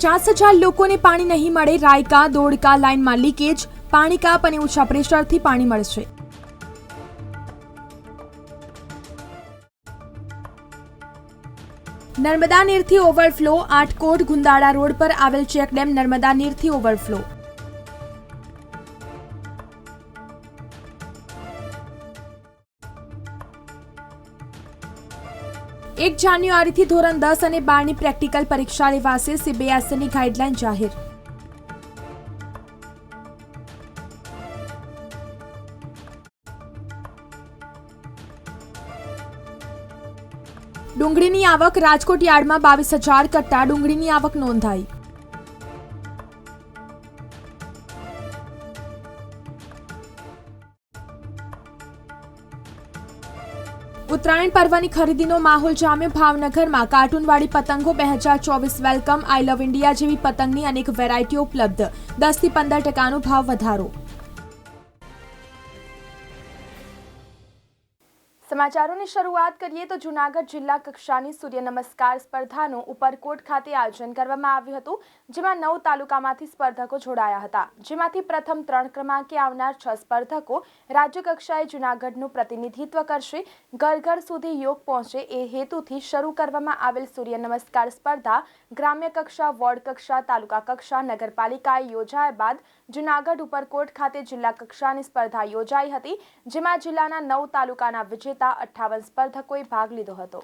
પચાસ હજાર લોકોને પાણી નહીં મળે, રાયકા, દોડકા, લાઇનમાં લીકેજ, પાણી કાપ અને ઓછા પ્રેશરથી પાણી મળશે. નર્મદા નીરથી ઓવરફ્લો આટકોટ ગુંદાળા રોડ પર આવેલ ચેકડેમ નર્મદા નીરથી ઓવરફ્લો. એક જાન્યુઆરીથી ધોરણ દસ અને બારની પ્રેક્ટિકલ પરીક્ષા લેવાશે સીબીએસઈની ગાઈડલાઈન જાહેર. ડુંગળીની આવક રાજકોટ યાર્ડમાં બાવીસ હજાર કટ્ટા ડુંગળીની આવક નોંધાઈ. ઉત્તરાયણ પર્વની ખરીદીનો માહોલ જામ્યો. ભાવનગરમાં કાર્ટૂનવાળી પતંગો બે હજાર ચોવીસ વેલકમ, આઈ લવ ઇન્ડિયા જેવી પતંગની અનેક વેરાયટીઓ ઉપલબ્ધ. દસથી પંદર ટકાનો ભાવ વધારો. સમાચારોની શરૂઆત કરીએ તો જૂનાગઢ જિલ્લા કક્ષાની સૂર્ય નમસ્કાર સ્પર્ધાનું ઉપરકોટ ખાતે આયોજન કરવામાં આવ્યું હતું, જેમાં નવ તાલુકામાંથી સ્પર્ધકો જોડાયા હતા. જેમાંથી પ્રથમ ત્રણ ક્રમાંકે આવનાર છ સ્પર્ધકો રાજ્ય કક્ષાએ જૂનાગઢનું પ્રતિનિધિત્વ કરશે. ઘર ઘર સુધી યોગ પહોંચે એ હેતુથી શરૂ કરવામાં આવેલ સૂર્ય નમસ્કાર સ્પર્ધા ગ્રામ્ય કક્ષા, વોર્ડ કક્ષા, તાલુકા કક્ષા, નગરપાલિકાએ યોજાયા બાદ જૂનાગઢ ઉપરકોટ ખાતે જિલ્લા કક્ષાની સ્પર્ધા યોજાઈ હતી, જેમાં જિલ્લાના નવ તાલુકાના વિજેતા અઠ્ઠાવન સ્પર્ધકોએ ભાગ લીધો હતો.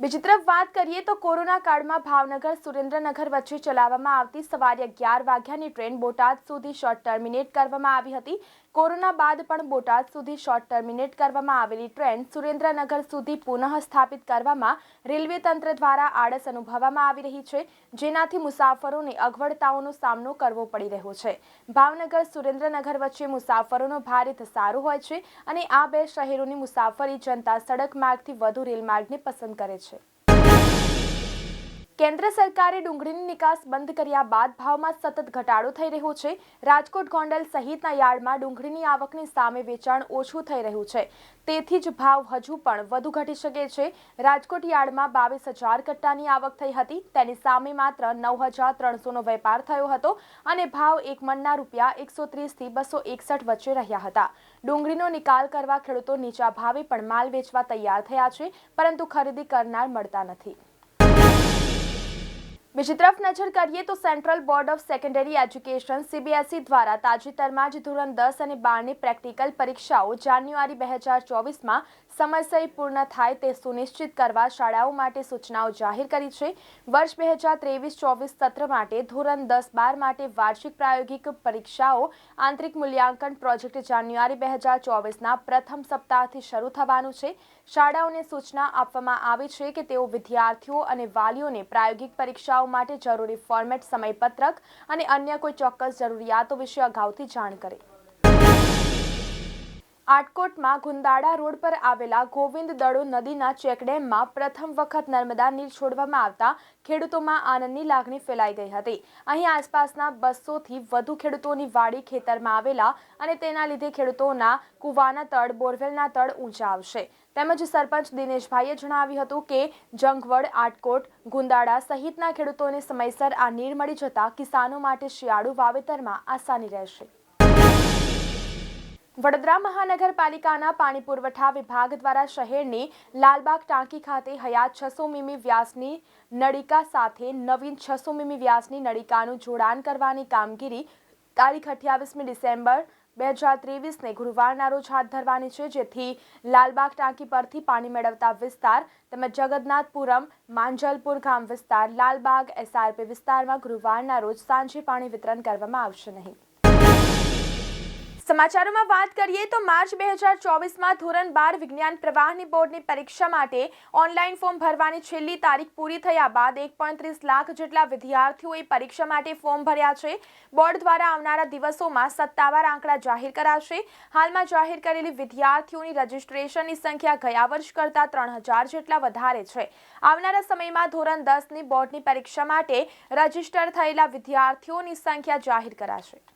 બીજી તરફ વાત કરીએ તો કોરોના કાળમાં ભાવનગર, સુરેન્દ્રનગર વચ્ચે ચલાવવામાં આવતી સવારે અગિયાર વાગ્યાની ટ્રેન બોટાદ સુધી શોર્ટ ટર્મિનેટ કરવામાં આવી હતી. કોરોના બાદ પણ બોટાદ સુધી શોર્ટ ટર્મિનેટ કરવામાં આવેલી ટ્રેન સુરેન્દ્રનગર સુધી પુનઃ સ્થાપિત કરવામાં રેલવે તંત્ર દ્વારા આળસ અનુભવવામાં આવી રહી છે, જેનાથી મુસાફરોને અગવડતાઓનો સામનો કરવો પડી રહ્યો છે. ભાવનગર સુરેન્દ્રનગર વચ્ચે મુસાફરોનો ભારે ધસારો હોય છે અને આ બે શહેરોની મુસાફરી જનતા સડક માર્ગથી વધુ રેલ માર્ગને પસંદ કરે છે. કેન્દ્ર સરકારે ડુંગળીની નિકાસ બંધ કર્યા બાદ ભાવમાં સતત ઘટાડો થઈ રહ્યો છે. રાજકોટ ગોંડલ સહિતના યાર્ડમાં ડુંગળીની આવકની સામે વેચાણ ઓછું થઈ રહ્યું છે. તેથી જ ભાવ હજુ પણ વધુ ઘટી શકે છે. રાજકોટ યાર્ડમાં બાવીસ હજાર કટ્ટાની આવક થઈ હતી. તેની સામે માત્ર નવ હજાર ત્રણસોનો વેપાર થયો હતો અને ભાવ એક મણના રૂપિયા એકસો ત્રીસથી બસો એકસઠ વચ્ચે રહ્યા હતા. ડુંગળીનો નિકાલ કરવા ખેડૂતો નીચા ભાવે પણ માલ વેચવા તૈયાર થયા છે, પરંતુ ખરીદી કરનાર મળતા નથી. બીજી તરફ નજર કરીએ તો central board of secondary education CBSE દ્વારા તાજેતરમાં જ ધોરણ દસ અને બારની પ્રેક્ટિકલ પરીક્ષાઓ જાન્યુઆરી બે હજાર ચોવીસમાં સમયસર પૂર્ણ થાય તે સુનિશ્ચિત કરવા શાળાઓ માટે સૂચનાઓ જાહેર કરી છે. વર્ષ બે હજાર ત્રેવીસ ચોવીસ સત્ર માટે ધોરણ દસ બાર માટે વાર્ષિક પ્રાયોગિક પરીક્ષાઓ આંતરિક મૂલ્યાંકન પ્રોજેક્ટ જાન્યુઆરી બે હજાર ચોવીસના પ્રથમ સપ્તાહથી શરૂ થવાનું છે. શાળાઓને સૂચના આપવામાં આવી છે કે તેઓ વિદ્યાર્થીઓ અને વાલીઓને પ્રાયોગિક પરીક્ષાઓ માટે જરૂરી ફોર્મેટ સમયપત્રક અને અન્ય કોઈ ચોક્કસ જરૂરિયાતો વિશે અગાઉથી જાણ કરે. આટકોટમાં ગુંદાળા રોડ પર આવેલા ગોવિંદ દડો નદીના ચેકડેમમાં પ્રથમ વખત નર્મદા નીર છોડવામાં આવતા ખેડૂતોમાં આનંદની લાગણી ફેલાઈ ગઈ હતી. અહીં આસપાસના બસોથી વધુ ખેડૂતોની વાડી ખેતરમાં આવેલા અને તેના લીધે ખેડૂતોના કુવાના તળ, બોરવેલના તળ ઊંચા આવશે. તેમજ સરપંચ દિનેશભાઈએ જણાવ્યું હતું કે, જંગવડ, આટકોટ ગુંદાળા સહિતના ખેડૂતોને સમયસર આ નીર મળી જતા કિસાનો માટે શિયાળુ વાવેતરમાં આસાની રહેશે. વડોદરા મહાનગરપાલિકાના પાણી પુરવઠા વિભાગ દ્વારા શહેરની લાલબાગ ટાંકી ખાતે હયાત છસો મીમી વ્યાસની નળિકા સાથે નવીન છસો મીમી વ્યાસની નળિકાનું જોડાણ કરવાની કામગીરી તારીખ અઠ્યાવીસમી ડિસેમ્બર બે હજાર ત્રેવીસને ગુરુવારના રોજ હાથ ધરવાની છે, જેથી લાલબાગ ટાંકી પરથી પાણી મેળવતા વિસ્તાર તેમજ જગન્નાથપુરમ, માંજલપુર ગામ વિસ્તાર, લાલબાગ, એસઆરપી વિસ્તારમાં ગુરુવારના રોજ સાંજે પાણી વિતરણ કરવામાં આવશે નહીં. સમાચારોમાં વાત કરીએ તો માર્ચ બે હજાર ચોવીસમાં ધોરણ બાર વિજ્ઞાન પ્રવાહની બોર્ડની પરીક્ષા માટે ઓનલાઈન ફોર્મ ભરવાની છેલ્લી તારીખ પૂરી થયા બાદ એક ત્રીસ લાખ જેટલા વિદ્યાર્થીઓએ પરીક્ષા માટે ફોર્મ ભર્યા છે. બોર્ડ દ્વારા આવનારા દિવસોમાં સત્તાવાર આંકડા જાહેર કરાશે. હાલમાં જાહેર કરેલી વિદ્યાર્થીઓની રજીસ્ટ્રેશનની સંખ્યા ગયા વર્ષ કરતાં ત્રણ હજાર જેટલા વધારે છે. આવનારા સમયમાં ધોરણ દસની બોર્ડની પરીક્ષા માટે રજિસ્ટર થયેલા વિદ્યાર્થીઓની સંખ્યા જાહેર કરાશે.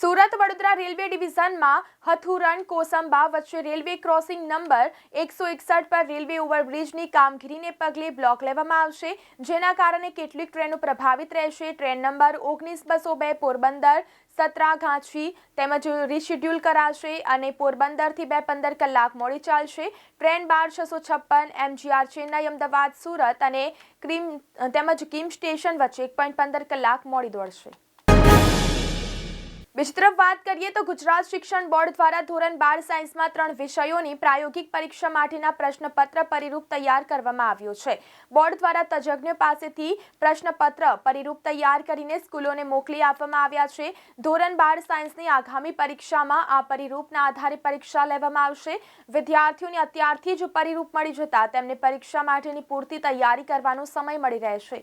સુરત વડોદરા રેલવે ડિવિઝનમાં હથુરણ, કોસંબા વચ્ચે રેલવે ક્રોસિંગ નંબર એકસો એકસઠ પર રેલવે ઓવરબ્રિજની કામગીરીને પગલે બ્લોક લેવામાં આવશે, જેના કારણે કેટલીક ટ્રેનો પ્રભાવિત રહેશે. ટ્રેન નંબર ઓગણીસ, બસો બે, પોરબંદર સત્રાઘાંચી તેમજ રિશેડ્યુલ કરાશે અને પોરબંદરથી બે પંદર કલાક મોડી ચાલશે. ટ્રેન બાર, છસો છપ્પન, એમજીઆર, ચેન્નઈ, અમદાવાદ, સુરત અને ક્રીમ, તેમજ કિમ સ્ટેશન વચ્ચે એક પોઈન્ટ પંદર કલાક મોડી દોડશે. બીજી તરફ વાત કરીએ તો ગુજરાત શિક્ષણ બોર્ડ દ્વારા ધોરણ બાર સાયન્સમાં ત્રણ વિષયોની પ્રાયોગિક પરીક્ષા માટેના પ્રશ્નપત્ર પરિરૂપ તૈયાર કરવામાં આવ્યો છે. બોર્ડ દ્વારા તજજ્ઞ પાસેથી પ્રશ્નપત્ર પરિરૂપ તૈયાર કરીને સ્કૂલોને મોકલી આપવામાં આવ્યા છે. ધોરણ બાર સાયન્સની આગામી પરીક્ષામાં આ પરિરૂપના આધારે પરીક્ષા લેવામાં આવશે. વિદ્યાર્થીઓને અત્યારથી જ પરિરૂપ મળી જતા તેમને પરીક્ષા માટેની પૂરતી તૈયારી કરવાનો સમય મળી રહેશે.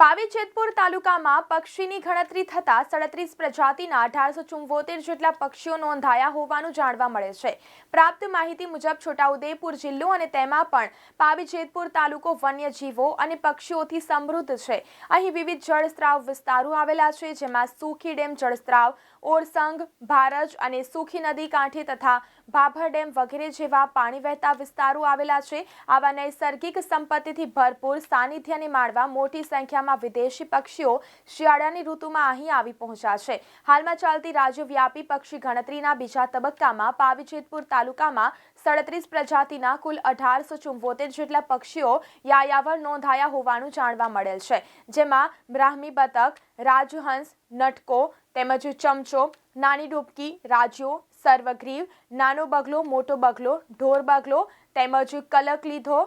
પાવી જેતપુર તાલુકામાં પક્ષીની ગણતરી થતાં સડત્રીસ પ્રજાતિના અઢારસો ચુંવોતેર જેટલા પક્ષીઓ નોંધાયા હોવાનું જાણવા મળે છે. પ્રાપ્ત માહિતી મુજબ છોટાઉદેપુર જિલ્લો અને તેમાં પણ પાવી જેતપુર તાલુકો વન્યજીવો અને પક્ષીઓથી સમૃદ્ધ છે. અહીં વિવિધ જળસ્ત્રાવ વિસ્તારો આવેલા છે, જેમાં સુખી ડેમ જળસ્ત્રાવ, ઓરસંગ, ભારજ અને સુખી નદી કાંઠે તથા ભાભર ડેમ વગેરે જેવા પાણી વહેતા વિસ્તારો આવેલા છે. આવા નૈસર્ગિક સંપત્તિથી ભરપૂર સાનિધ્યને માણવા મોટી સંખ્યામાં વિદેશી પક્ષીઓ શિયાળાની ઋતુમાં અહીં આવી પહોંચ્યા છે. હાલમાં ચાલતી રાજ્યવ્યાપી પક્ષી ગણતરીના બીજા તબક્કામાં પાવીજેતપુર તાલુકામાં સડત્રીસ પ્રજાતિના કુલ અઢારસો ચુંવોતેર જેટલા પક્ષીઓ યાયાવર નોંધાયા હોવાનું જાણવા મળેલ છે. જેમાં બ્રાહ્મી બતક, રાજહંસ, નટકો તેમજ ચમચો, નાની ડૂબકી, રાજ્યો સર્વગ્રીવ, નાનો બગલો, મોટો બગલો, ઢોર બગલો, તેમજ કલક લીધો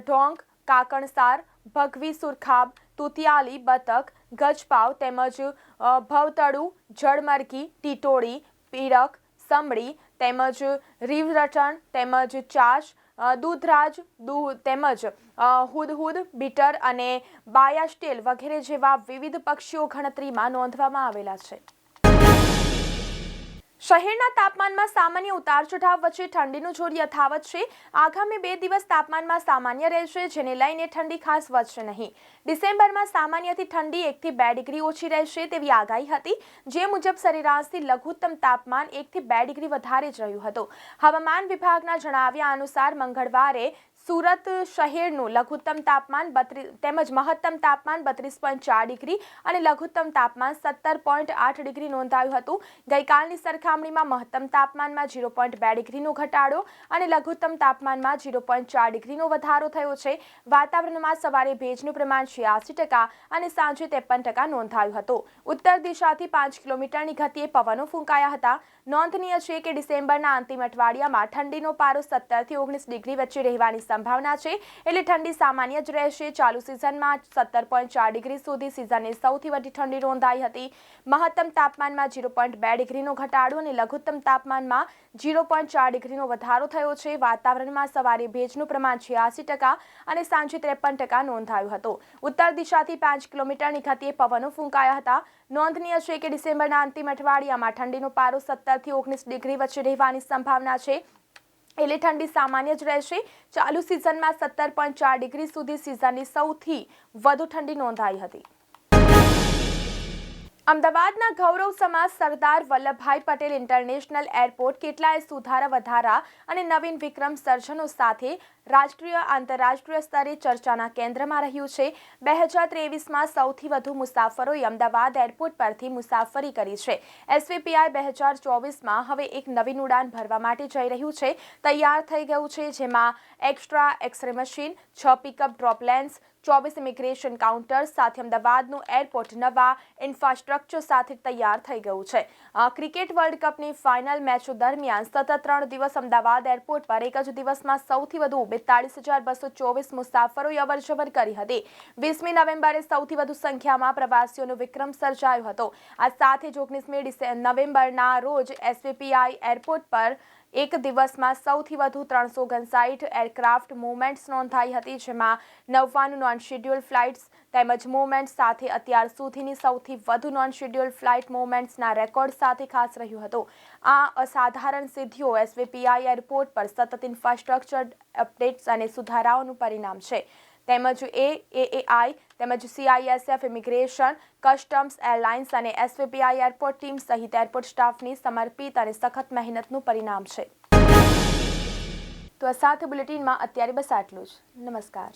ઢોંગ કાકણસાર, ભગવી સુરખાબ, તુતિયાલી, બતક, ગજપાવ, તેમજ ભવતળું જળમરકી ટીટોળી પીડક સમડી, તેમજ રીવરટણ, તેમજ ચાશ દૂધરાજ, દૂ, તેમજ હુદહુદ બીટર અને બાયાસ્ટેલ વગેરે જેવા વિવિધ પક્ષીઓ ગણતરીમાં નોંધવામાં આવેલા છે. શહેરના તાપમાનમાં સામાન્ય ઉતાર ચઢાવ વચ્ચે ઠંડીનું જોર યથાવત છે. આગામી બે દિવસ તાપમાનમાં સામાન્ય રહેશે, જેને લઈને ઠંડી ખાસ વધશે નહીં. ડિસેમ્બરમાં સામાન્યથી ઠંડી એકથી બે ડિગ્રી ઓછી રહેશે તેવી આગાહી હતી, જે મુજબ સરેરાશથી લઘુત્તમ તાપમાન એકથી બે ડિગ્રી વધારે જ રહ્યું હતું. હવામાન વિભાગના જણાવ્યા અનુસાર મંગળવારે સુરત શહેરનું લઘુત્તમ તાપમાન બત્રીસ તેમજ મહત્તમ તાપમાન બત્રીસ પોઈન્ટ ચાર ડિગ્રી અને લઘુત્તમ તાપમાન સત્તર પોઈન્ટ આઠ ડિગ્રી નોંધાયું હતું. ગઈકાલની સરખામણીમાં મહત્તમ તાપમાનમાં ઝીરો પોઈન્ટ બે ડિગ્રીનો ઘટાડો અને લઘુત્તમ તાપમાનમાં ઝીરો પોઈન્ટ ચાર ડિગ્રીનો વધારો થયો છે. વાતાવરણમાં સવારે ભેજનું પ્રમાણ છ્યાસી ટકા અને સાંજે ત્રેપન ટકા નોંધાયું હતું. ઉત્તર દિશાથી પાંચ કિલોમીટરની ગતિએ પવનો ફૂંકાયા હતા. નોંધનીય છે કે ડિસેમ્બરના અંતિમ અઠવાડિયામાં ઠંડીનો પારો સત્તરથી ઓગણીસ ડિગ્રી વચ્ચે રહેવાની સંભાવના છે. એટલે ઠંડી સામાન્ય જ રહેશે. ચાલુ સિઝનમાં સત્તર પોઈન્ટ ચાર ડિગ્રી સુધી સિઝનની સૌથી વધુ ઠંડી નોંધાઈ હતી. મહત્તમ તાપમાનમાં ઝીરો પોઈન્ટ બે ડિગ્રીનો ઘટાડો અને લઘુત્તમ તાપમાનમાં ઝીરો પોઈન્ટ ચાર ડિગ્રીનો વધારો થયો છે. વાતાવરણમાં સવારે ભેજનું પ્રમાણ છ્યાસી ટકા અને સાંજે ત્રેપન ટકા નોંધાયું હતું. ઉત્તર દિશાથી પાંચ કિલોમીટરની ગતિએ પવનો ફૂંકાયા હતા. નોંધનીય છે કે ડિસેમ્બરના અંતિમ અઠવાડિયામાં ઠંડીનો પારો સત્તરથી ઓગણીસ ડિગ્રી વચ્ચે રહેવાની સંભાવના છે. એટલે ઠંડી સામાન્ય જ રહેશે. ચાલુ સિઝનમાં સત્તર પોઈન્ટ ચાર ડિગ્રી સુધી સિઝનની સૌથી વધુ ઠંડી નોંધાઈ હતી. અમદાવાદના ગૌરવ સમાજ સરદાર વલ્લભભાઈ પટેલ ઇન્ટરનેશનલ એરપોર્ટ કેટલાય સુધારા વધારા અને નવીન વિક્રમ સર્જનો સાથે રાષ્ટ્રીય આંતરરાષ્ટ્રીય સ્તરે ચર્ચાના કેન્દ્રમાં રહ્યું છે. બે હજાર ત્રેવીસમાં સૌથી વધુ મુસાફરોએ અમદાવાદ એરપોર્ટ પરથી મુસાફરી કરી છે. એસવીપીઆઈ બે હજાર ચોવીસમાં હવે એક નવીન ઉડાન ભરવા માટે જઈ રહ્યું છે. તૈયાર થઈ ગયું છે જેમાં એક્સ્ટ્રા એક્સરે મશીન, છ પિકઅપ ડ્રોપ લેન્સ ચોવીસ ઇમિગ્રેશન કાઉન્ટર સાથે અમદાવાદનું એરપોર્ટ નવા ઇન્ફ્રાસ્ટ્રક્ચર સાથે તૈયાર થઈ ગયું છે. ક્રિકેટ વર્લ્ડ કપની ફાઇનલ મેચો દરમિયાન સતત ત્રણ દિવસ અમદાવાદ એરપોર્ટ પર એક જ દિવસમાં સૌથી વધુ બેતાળીસ હજાર બસો ચોવીસ મુસાફરોએ અવરજવર કરી હતી. વીસમી નવેમ્બરે સૌથી વધુ સંખ્યામાં પ્રવાસીઓનો વિક્રમ સર્જાયો હતો. આ સાથે જ ઓગણીસમી નવેમ્બરના રોજ એસવીપીઆઈ એરપોર્ટ પર એક દિવસમાં સૌથી વધુ ત્રણસો ઓગણસાઠ એરક્રાફ્ટ મૂવમેન્ટ્સ નોંધાઈ હતી, જેમાં નવ્વાણું નોન શેડ્યુલ ફ્લાઇટ્સ તેમજ મૂવમેન્ટ સાથે અત્યાર સુધીની સૌથી વધુ નોન શેડ્યુલ ફ્લાઇટ મૂવમેન્ટ્સના રેકોર્ડ સાથે ખાસ રહ્યું હતું. આ અસાધારણ સિદ્ધિઓ એસવીપીઆઈ એરપોર્ટ પર સતત ઇન્ફ્રાસ્ટ્રક્ચર અપડેટ્સ અને સુધારાઓનું પરિણામ છે. તેમજ એ એએઆઈ તેમજ સીઆઈએસએફ ઇમિગ્રેશન કસ્ટમ્સ એરલાઇન્સ અને એસવીપીઆઈ એરપોર્ટ ટીમ સહિત એરપોર્ટ સ્ટાફની સમર્પિત અને સખત મહેનતનું પરિણામ છે. તો આ સાથે બુલેટિનમાં અત્યારે બસ આટલું જ. નમસ્કાર.